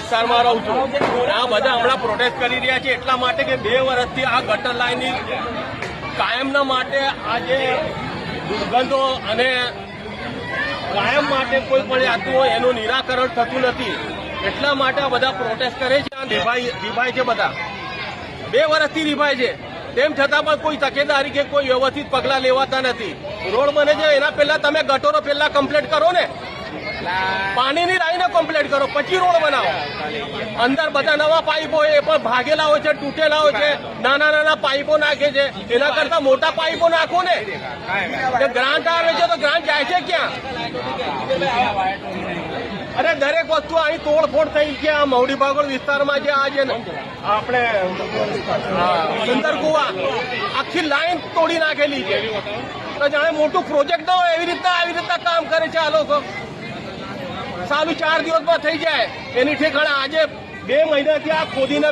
વિસ્તારમાં રહું છું. આ બધા હમણાં પ્રોટેસ્ટ કરી રહ્યા છે, એટલા માટે કે બે વર્ષથી આ ગટર લાઈનની કાયમના માટે આ જે દુર્ગંધો અને કાયમ માટે કોઈ પણ જાતું હોય, એનું નિરાકરણ થતું નથી. એટલા માટે આ બધા પ્રોટેસ્ટ કરે છે. નિભાઈ નિભાય છે બધા. બે વર્ષથી નિભાય છે. તેમ છતાં પણ કોઈ તકેદારી કે કોઈ વ્યવસ્થિત પગલાં લેવાતા નથી. રોડ બને છે એના પહેલા તમે ગટોરો પહેલા કમ્પ્લીટ કરો ને. પાણીની લાઈને કમ્પ્લીટ કરો પછી રોડ બનાવો. અંદર બધા નવા પાઇપો હોય એ પણ ભાગેલા હોય છે તૂટેલા હોય છે નાના નાના પાઇપો નાખે છે. એના કરતા મોટા પાઇપો નાખો ને. ગ્રાન્ટ આવે છે તો ગ્રાન્ટ જાય છે ક્યાં? અરે દરેક વસ્તુ અહીં તોડફોડ થઈ છે. આ મવડી બાગોળ વિસ્તારમાં જે આ છે ને આપણે સુંદરકુવા આખી લાઈન તોડી નાખેલી છે. તો જાણે મોટું પ્રોજેક્ટ ન હોય એવી રીતના આવી રીતના કામ કરે છે આ લોકો. સાલું ચાર દિવસમાં થઈ જાય. એની ઠેકાણે આજે બે મહિનાથી આ ખોદીને